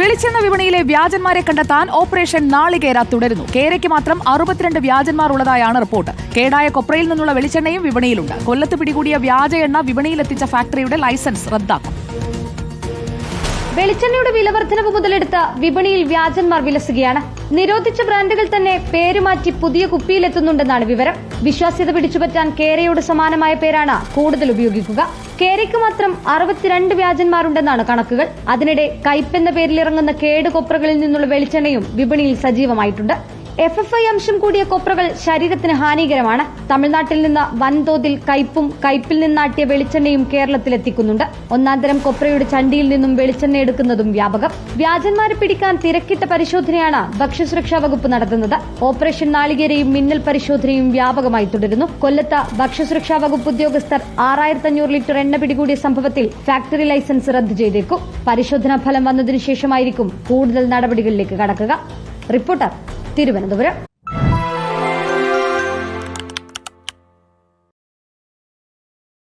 വെളിച്ചെണ്ണ വിപണിയിലെ വ്യാജന്മാരെ കണ്ടെത്താൻ ഓപ്പറേഷൻ നാളികേര തുടരുന്നു. കേരയ്ക്ക് മാത്രം അറുപത്തിരണ്ട് വ്യാജന്മാർ ഉള്ളതായാണ് റിപ്പോർട്ട്. കേടായ കൊപ്രയിൽ നിന്നുള്ള വെളിച്ചെണ്ണയും വിപണിയിലുണ്ട്. കൊല്ലത്ത് പിടികൂടിയ വ്യാജ എണ്ണ വിപണിയിലെത്തിച്ച ഫാക്ടറിയുടെ ലൈസൻസ് റദ്ദാക്കും. വെളിച്ചെണ്ണയുടെ വിലവർദ്ധനവ് മുതലെടുത്ത് വിപണിയിൽ വ്യാജന്മാർ വിലസുകയാണ്. നിരോധിച്ച ബ്രാൻഡുകൾ തന്നെ പേരുമാറ്റി പുതിയ കുപ്പിയിലെത്തുന്നുണ്ടെന്നാണ് വിവരം. വിശ്വാസ്യത പിടിച്ചുപറ്റാൻ കേരയോട് സമാനമായ പേരാണ് കൂടുതൽ ഉപയോഗിക്കുക. കേരയ്ക്ക് മാത്രം അറുപത്തിരണ്ട് വ്യാജന്മാരുണ്ടെന്നാണ് കണക്കുകൾ. അതിനിടെ കയ്പെന്ന പേരിലിറങ്ങുന്ന കേട് കൊപ്രകളിൽ നിന്നുള്ള വെളിച്ചെണ്ണയും വിപണിയിൽ സജീവമായിട്ടുണ്ട്. എഫ് എഫ് ഐ അംശം കൂടിയ കൊപ്രകൾ ശരീരത്തിന് ഹാനികരമാണ്. തമിഴ്നാട്ടിൽ നിന്ന് വൻതോതിൽ കയ്പും കയ്പിൽ നിന്നാട്ടിയ വെളിച്ചെണ്ണയും കേരളത്തിലെത്തിക്കുന്നുണ്ട്. ഒന്നാന്തരം കൊപ്രയുടെ ചണ്ടിയിൽ നിന്നും വെളിച്ചെണ്ണ എടുക്കുന്നതും വ്യാപകം. വ്യാജന്മാരെ പിടിക്കാൻ തിരക്കിട്ട പരിശോധനയാണ് ഭക്ഷ്യസുരക്ഷാ വകുപ്പ് നടത്തുന്നത്. ഓപ്പറേഷൻ നാളികേരയും മിന്നൽ പരിശോധനയും വ്യാപകമായി തുടരുന്നു. കൊല്ലത്ത് ഭക്ഷ്യസുരക്ഷാ വകുപ്പ് ഉദ്യോഗസ്ഥർ ആറായിരത്തഞ്ഞൂറ് ലിറ്റർ എണ്ണ പിടികൂടിയ സംഭവത്തിൽ ഫാക്ടറി ലൈസൻസ് റദ്ദു ചെയ്തേക്കും. പരിശോധനാ ഫലം വന്നതിനു ശേഷമായിരിക്കും കൂടുതൽ നടപടികളിലേക്ക് കടക്കുക. റിപ്പോർട്ടർ തിരുവനന്തപുരം.